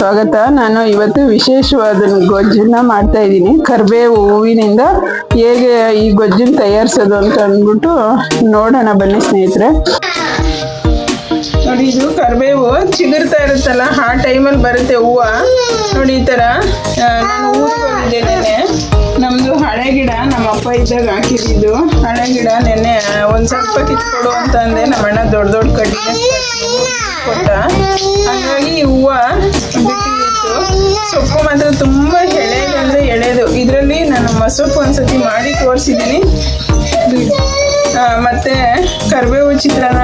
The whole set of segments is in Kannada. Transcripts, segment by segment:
ಸ್ವಾಗತ. ನಾನು ಇವತ್ತು ವಿಶೇಷವಾದ ಗೊಜ್ಜನ್ನ ಮಾಡ್ತಾ ಇದ್ದೀನಿ. ಕರಿಬೇವು ಹೂವಿನಿಂದ ಹೇಗೆ ಈ ಗೊಜ್ಜನ್ನ ತಯಾರಿಸೋದು ಅಂತ ಅಂದ್ಬಿಟ್ಟು ನೋಡೋಣ ಬನ್ನಿ ಸ್ನೇಹಿತರೆ. ನೋಡಿ, ಇದು ಕರಿಬೇವು ಚಿಗುರ್ತಾ ಇರುತ್ತಲ್ಲ, ಆ ಟೈಮಲ್ಲಿ ಬರುತ್ತೆ ಹೂವು. ನೋಡಿ, ಈ ಥರ ನಾನು ಊರಿಗೆ ನಮ್ಮದು ಹಳೆ ಗಿಡ ನಮ್ಮ ಅಪ್ಪ ಇದ್ದಾಗ ಹಾಕಿದ್ದು ಹಳೆ ಗಿಡ ನೆನ್ನೆ ಒಂದು ಸ್ವಲ್ಪ ಕಿತ್ಕೊಡು ಅಂತ ಅಂದೆ. ನಮ್ಮ ಅಣ್ಣ ದೊಡ್ಡ ದೊಡ್ಡ ಕಡ್ಡಿ ಕೊಟ್ಟ. ಹಾಗಾಗಿ ಹೂವು ಬಿಟ್ಟಿತ್ತು ಸೊಪ್ಪು ಮಾತ್ರ ತುಂಬ ಎಳೆದಂದ್ರೆ ಎಳೆದು. ಇದರಲ್ಲಿ ನಾನು ಮಸೊಪ್ಪು ಒಂದ್ಸತಿ ಮಾಡಿ ತೋರಿಸಿದ್ದೀನಿ. ಮತ್ತೆ ಕರಿಬೇವು ಚಿತ್ರಾನ್ನ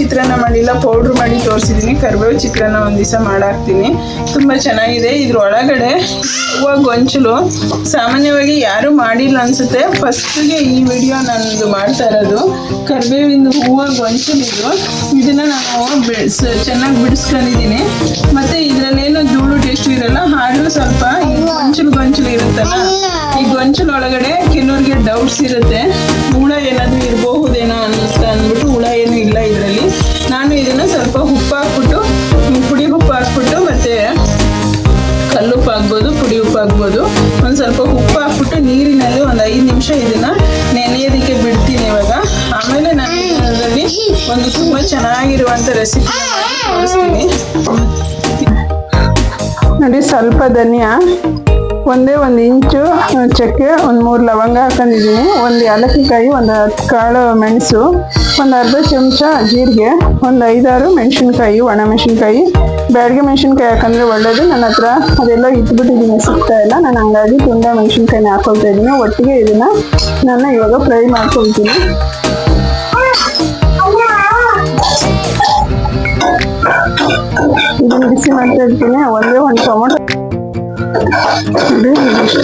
ಚಿತ್ರಾನ್ನ ಮಾಡಿಲ್ಲ ಪೌಡ್ರ್ ಮಾಡಿ ತೋರಿಸಿದ್ದೀನಿ ಕರಿಬೇವು ಚಿತ್ರಾನ್ನ ಒಂದು ದಿವಸ ಮಾಡಾಕ್ತೀನಿ. ತುಂಬ ಚೆನ್ನಾಗಿದೆ. ಇದ್ರ ಒಳಗಡೆ ಹೂವು ಗೊಂಚಲು ಸಾಮಾನ್ಯವಾಗಿ ಯಾರು ಮಾಡಿಲ್ಲ ಅನ್ಸುತ್ತೆ. ಫಸ್ಟಿಗೆ ಈ ವಿಡಿಯೋ ನಾನು ಮಾಡ್ತಾ ಇರೋದು. ಕರಿಬೇವಿಂದ ಹೂವು ಗೊಂಚಲು ಇದು. ಇದನ್ನ ನಾನು ಬಿಡ್ಸ್ ಚೆನ್ನಾಗಿ ಬಿಡಿಸ್ಕೊಂಡಿದ್ದೀನಿ. ಮತ್ತೆ ಇದರಲ್ಲೇನು ಧೂಳು ಟೇಸ್ಟ್ ಇರಲ್ಲ ಆದ್ರೂ ಸ್ವಲ್ಪ ಗೊಂಚಲು ಗೊಂಚಲು ಇರುತ್ತಲ್ಲ, ಈ ಗೊಂಚಲು ಒಳಗಡೆ ಕೆಲವ್ರಿಗೆ ಡೌಟ್ಸ್ ಇರುತ್ತೆ. ಹುಳ ಏನಾದರೂ ಇರಬಹುದೇನೋ ಅಂತ ಅಂದ್ಬಿಟ್ಟು ಹುಳ ರೆಸಿಪಿ ತೋರಿಸ್ತೀನಿ ನೋಡಿ ಸ್ವಲ್ಪ ಧನಿಯಾ. ಒಂದೇ ಒಂದು ಇಂಚು ಚಕ್ಕೆ ಒಂದು ಮೂರು ಲವಂಗ ಹಾಕೊಂಡಿದ್ದೀನಿ. ಒಂದು ಏಲಕ್ಕಿಕಾಯಿ ಒಂದು ಹತ್ತು ಕಾಳು ಮೆಣಸು ಒಂದು ಅರ್ಧ ಚಮಚ ಜೀರಿಗೆ ಒಂದು ಐದಾರು ಮೆಣಸಿನ್ಕಾಯಿ ಒಣ ಮೆಣಸಿನ್ಕಾಯಿ. ಬ್ಯಾಡಿಗೆ ಮೆಣಸಿನ್ಕಾಯಿ ಹಾಕಂದ್ರೆ ಒಳ್ಳೇದು. ನನ್ನ ಹತ್ರ ಅದೆಲ್ಲ ಇಟ್ಬಿಟ್ಟಿದ್ದೀನಿ. ಸಿಗ್ತಾ ಇಲ್ಲ. ನಾನು ಹಂಗಾಗಿ ತುಂಬ ಮೆಣಸಿನ್ಕಾಯಿನ ಹಾಕೊಳ್ತಾ ಇದ್ದೀನಿ. ಒಟ್ಟಿಗೆ ಇದನ್ನು ನಾನು ಇವಾಗ ಫ್ರೈ ಮಾಡ್ಕೊಳ್ತೀನಿ. ಇದನ್ನ ಬಿಸಿ ಮಾಡ್ತಾ ಇರ್ತೀನಿ. ಒಂದೇ ಒಂದು ಟೊಮೊಟೊ.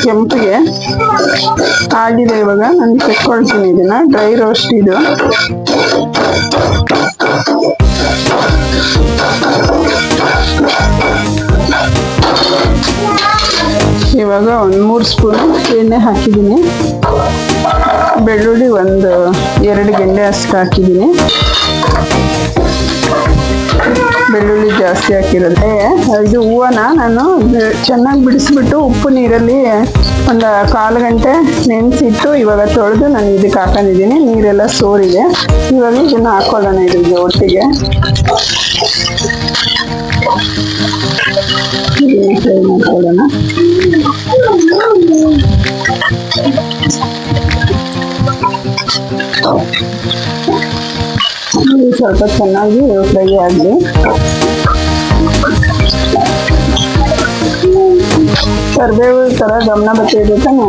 ಕೆಂಪಿಗೆ. ಆಗಿದೆ ಇವಾಗ. ನಾನು ತೆಕ್ಕೊಳ್ತೀನಿ ಇದನ್ನ. ಡ್ರೈ ರೋಸ್ಟ್ ಇದು. ಇವಾಗ ಒಂದು ಮೂರು ಸ್ಪೂನ್ ಎಣ್ಣೆ ಹಾಕಿದ್ದೀನಿ. ಬೆಳ್ಳುಳ್ಳಿ ಒಂದು ಎರಡು ಗೆಂಡೆ ಅಷ್ಟು ಹಾಕಿದ್ದೀನಿ. ಬೆಳ್ಳುಳ್ಳಿ ಜಾಸ್ತಿ ಹಾಕಿರೋದೆ. ಇದು ಹೂವನ ನಾನು? ಚೆನ್ನಾಗಿ ಬಿಡಿಸ್ಬಿಟ್ಟು ಉಪ್ಪು ನೀರಲ್ಲಿ ಒಂದು ಕಾಲು ಗಂಟೆ ನೆನೆಸಿಟ್ಟು ಇವಾಗ ತೊಳೆದು ನಾನು ಇದಕ್ಕೆ ಹಾಕೊಂಡಿದ್ದೀನಿ. ನೀರೆಲ್ಲ ಸೋರಿದೆ. ಇವಾಗ ಇದನ್ನು ಹಾಕೊಳ್ಳೋಣ ಇದ್ರಿಗೆ ಒಟ್ಟಿಗೆ. ಫ್ರೈ ಸ್ವಲ್ಪ ಚೆನ್ನಾಗಿ ಫ್ರೈ ಆಗಲಿ ಕರಿಬೇವು ಥರ ಗಮನ ಬರ್ತಿದೆ ತಾನೆ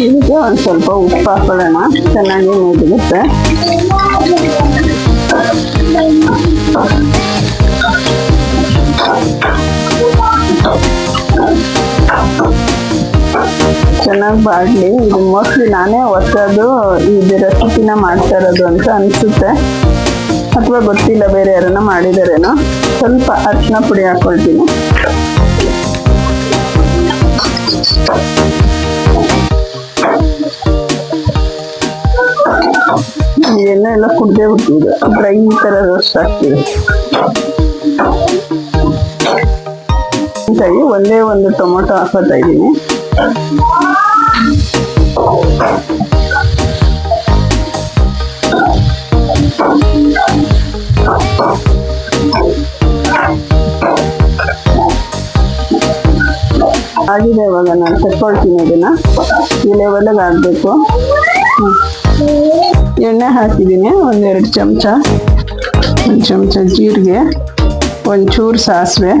ಇದಕ್ಕೆ ಒಂದು ಸ್ವಲ್ಪ ಉಪ್ಪು ಹಾಕೊಳ್ಳೋಣ ಚೆನ್ನಾಗಿ ನೀಡಿರುತ್ತೆ ಚೆನ್ನಾಗಿ ಬಾಡಲಿ ಇದು ಮೋಸ್ಟ್ಲಿ ನಾನೇ ಹೊಸದು ಇದು ರೆಸಿಪಿನ ಮಾಡ್ತಾ ಇರೋದು ಅಂತ ಅನಿಸುತ್ತೆ. ಅಥವಾ ಗೊತ್ತಿಲ್ಲ ಬೇರೆ ಯಾರನ್ನ ಮಾಡಿದಾರೇನೋ. ಸ್ವಲ್ಪ ಅರಿಶಿನ ಪುಡಿ ಹಾಕೊಳ್ತೀನಿ. ಎಣ್ಣೆ ಎಲ್ಲ ಕುಡ್ದೇ ಬಿಟ್ಟಿದೆ ಡ್ರೈ ಥರ ರೋಸ್ಟ್ ಆಗ್ತಿದೆ. ಒಂದೇ ಒಂದು ಟೊಮೊಟೊ ಹಾಕೋತಾ ಇದ್ದೀನಿ. ಆಗಿದೆ ಇವಾಗ ನಾನು ತೆಕ್ಕೊಳ್ತೀನಿ ಇದನ್ನ. ಈ ಲೆವೆಲ್ಗೆ ಆಗಬೇಕು ಎಣ್ಣೆ ಹಾಕಿದ್ದೀನಿ, ಒಂದೆರಡು ಚಮಚ. ಒಂದು ಚಮಚ ಜೀರಿಗೆ, ಒಂಚೂರು ಸಾಸಿವೆ.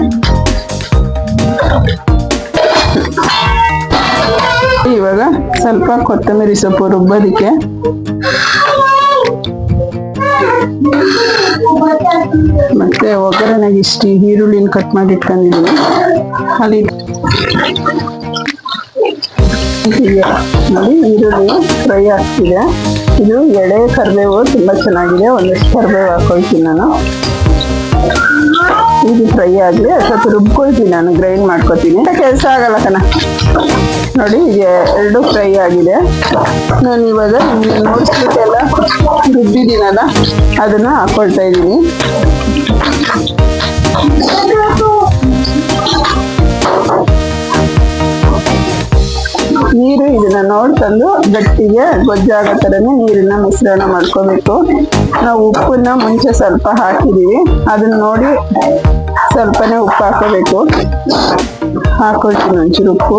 ಸ್ವಲ್ಪ ಕೊತ್ತಂಬರಿ ಸೊಪ್ಪು ರುಬ್ಬೋದಕ್ಕೆ. ಮತ್ತೆ ಒಗ್ಗರಣೆಗೆ ಇಷ್ಟು ಈರುಳ್ಳಿನ ಕಟ್ ಮಾಡಿ ಇಟ್ಕೊಂಡಿದ್ದೀನಿ. ಅಲ್ಲಿ ನೋಡಿ, ಈರುಳ್ಳಿ ಫ್ರೈ ಆಗ್ತಿದೆ. ಇದು ಎಳೆ ಕರಿಬೇವು ತುಂಬಾ ಚೆನ್ನಾಗಿದೆ. ಒಂದಷ್ಟು ಕರಿಬೇವು ಹಾಕೊಳ್ತೀನಿ ನಾನು. ಇದು ಫ್ರೈ ಆಗಲಿ ಸ್ವಲ್ಪ ರುಬ್ಕೊಳ್ತೀನಿ ನಾನು ಗ್ರೈಂಡ್ ಮಾಡ್ಕೊತೀನಿ. ಕೆಲಸ ಆಗಲ್ಲ ಕಣ. ನೋಡಿ ಈಗ ಎರಡು ಫ್ರೈ ಆಗಿದೆ. ನಾನು ಇವಾಗ ನೋಡ್ಸ್ಬಿಟ್ಟೆಲ್ಲ ರುಬ್ಬಿದ್ದೀನಲ್ಲ ಅದನ್ನು ಹಾಕೊಳ್ತಾ ಇದ್ದೀನಿ. ನೀರು ಇದನ್ನ ನೋಡ್ಕೊಂಡು ಗಟ್ಟಿಗೆ ಗೊಜ್ಜಾಗೋ ಥರನೇ ನೀರನ್ನ ಮಿಶ್ರಣ ಮಾಡ್ಕೋಬೇಕು. ನಾವು ಉಪ್ಪನ್ನ ಮುಂಚೆ ಸ್ವಲ್ಪ ಹಾಕಿದೀವಿ ಅದನ್ನ ನೋಡಿ ಸ್ವಲ್ಪನೇ ಉಪ್ಪು ಹಾಕೋಬೇಕು. ಹಾಕೊಳ್ತೀನಿ ಒಂಚೂರು ಉಪ್ಪು.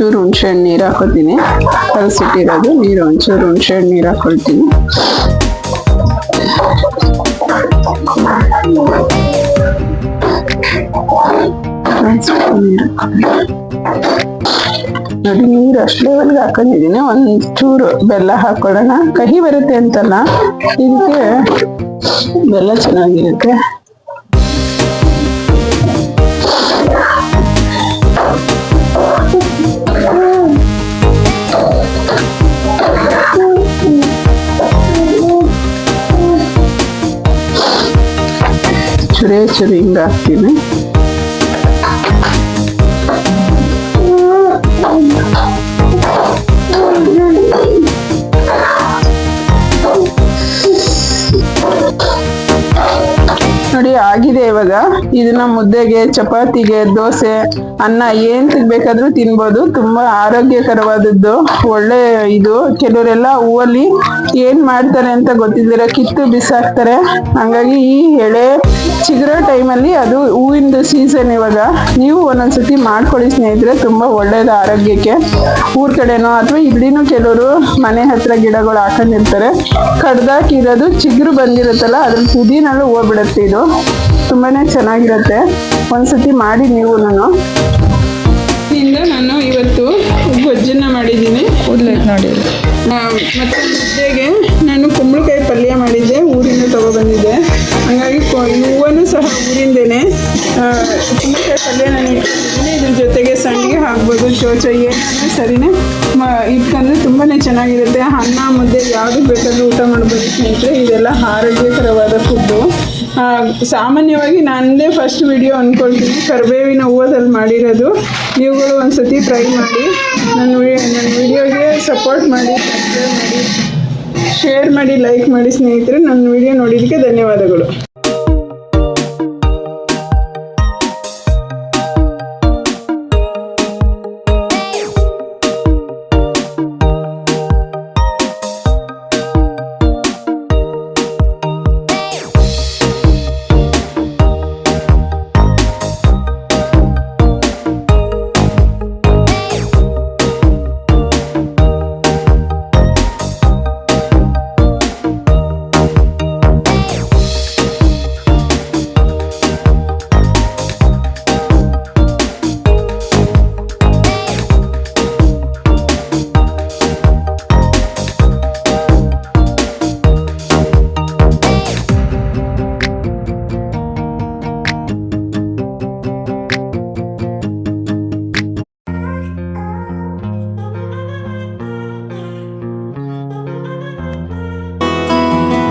ಹುಣ್ಸೆಹಣ್ಣು ಹುಣಸೆ ಹಣ್ಣು ನೀರು ಹಾಕೋತೀನಿ ಕಲಸಿಟ್ಟಿರೋದು ನೀರು, ಒಂಚೂರು ಹುಣಸೆ ಹಣ್ಣು ನೀರು ಹಾಕೊಳ್ತೀನಿ. ನೋಡಿ ನೀರು ಅಷ್ಟು ಲೆವೆಲ್ಗೆ ಹಾಕೊಂಡಿದ್ದೀನಿ ಒಂದ್ ಚೂರು ಬೆಲ್ಲ ಹಾಕೊಳ್ಳೋಣ ಕಹಿ ಬರುತ್ತೆ ಅಂತಲ್ಲ ಇದಕ್ಕೆ ಬೆಲ್ಲ ಚೆನ್ನಾಗಿರುತ್ತೆ. ಚುರೇ ಚುರಿ ಹಿಂಗ ಆಗಿದೆ ಇವಾಗ. ಇದನ್ನ ಮುದ್ದೆಗೆ, ಚಪಾತಿಗೆ, ದೋಸೆ, ಅನ್ನ ಏನ್ ತಿನ್ಬೇಕಾದ್ರೂ ತಿನ್ಬೋದು. ತುಂಬಾ ಆರೋಗ್ಯಕರವಾದದ್ದು. ಒಳ್ಳೆ ಇದು. ಕೆಲವರೆಲ್ಲ ಹೂವಲ್ಲಿ ಏನ್ ಮಾಡ್ತಾರೆ ಅಂತ ಗೊತ್ತಿದ್ದೀರ ಕಿತ್ತು ಬಿಸಾಕ್ತಾರೆ. ಹಂಗಾಗಿ ಈ ಎಳೆ ಚಿಗುರೋ ಟೈಮಲ್ಲಿ ಅದು ಹೂವಿಂದ ಸೀಸನ್ ಇವಾಗ. ನೀವು ಒಂದೊಂದ್ಸತಿ ಮಾಡ್ಕೊಳ್ಳಿ ಸ್ನೇಹಿತರೆ ತುಂಬ ಒಳ್ಳೇದು ಆರೋಗ್ಯಕ್ಕೆ. ಊರ್ ಕಡೆನೋ ಅಥವಾ ಇಲ್ಲಿನೂ ಕೆಲವರು ಮನೆ ಹತ್ರ ಗಿಡಗಳು ಹಾಕೊಂಡಿರ್ತಾರೆ. ಕಡ್ದಾಕಿರೋದು ಚಿಗುರು ಬಂದಿರುತ್ತಲ್ಲ ಅದ್ರ ತುದಿನಲ್ಲೂ ಹೋಗ್ಬಿಡುತ್ತೆ ಇದು. ತುಂಬಾ ಚೆನ್ನಾಗಿರುತ್ತೆ. ಒಂದ್ಸತಿ ಮಾಡಿ ನೀವು ನಾನು. ನಾನು ಇವತ್ತು ಗೊಜ್ಜನ್ನ ಮಾಡಿದ್ದೀನಿ. ಕೂದಲೈತೆ ನೋಡಿ. ಮತ್ತೆ ಮುದ್ದೆಗೆ ನಾನು ಕುಂಬಳಕಾಯಿ ಪಲ್ಯ ಮಾಡಿದ್ದೆ. ತಗೊಬಂದಿದ್ದೆ ಹಂಗಾಗಿ ಹೂವನ್ನು ಸಹ ಊರಿಂದೇನೆ. ಕುಂಬಳಕಾಯಿ ನಾನು ಇಟ್ಕೊಂಡಿದ್ದೀನಿ ಇದ್ರ ಜೊತೆಗೆ ಸಂಡಿಗೆ ಹಾಕ್ಬೋದು ಚೋಚ ಏನಾದ್ರೂ ಸರಿನೇ? ಮ ಇಟ್ಕೊಂಡ್ರೆ ತುಂಬಾ ಚೆನ್ನಾಗಿರುತ್ತೆ. ಅನ್ನ, ಮುದ್ದೆ ಯಾವುದು ಬೇಕಾದ್ರೂ ಊಟ ಮಾಡ್ಬೋದು ಸ್ನೇಹಿತರೆ. ಇದೆಲ್ಲ ಆರೋಗ್ಯಕರವಾದ ಫುಡ್ಡು ಸಾಮಾನ್ಯವಾಗಿ ನಾನೇ ಫಸ್ಟ್ ವಿಡಿಯೋ ಅಂದ್ಕೊಳ್ತೀನಿ ಕರಿಬೇವಿನ ಹೂವದಲ್ಲಿ ಮಾಡಿರೋದು. ನೀವುಗಳು ಒಂದ್ಸತಿ ಟ್ರೈ ಮಾಡಿ. ನನ್ನ ನನ್ನ ವಿಡಿಯೋಗೆ ಸಪೋರ್ಟ್ ಮಾಡಿ ಸಬ್ಸ್ಕ್ರೈಬ್ ಮಾಡಿ. ಶೇರ್ ಮಾಡಿ ಲೈಕ್ ಮಾಡಿ ಸ್ನೇಹಿತರೆ. ನನ್ನ ವಿಡಿಯೋ ನೋಡಿದ್ದಕ್ಕೆ ಧನ್ಯವಾದಗಳು.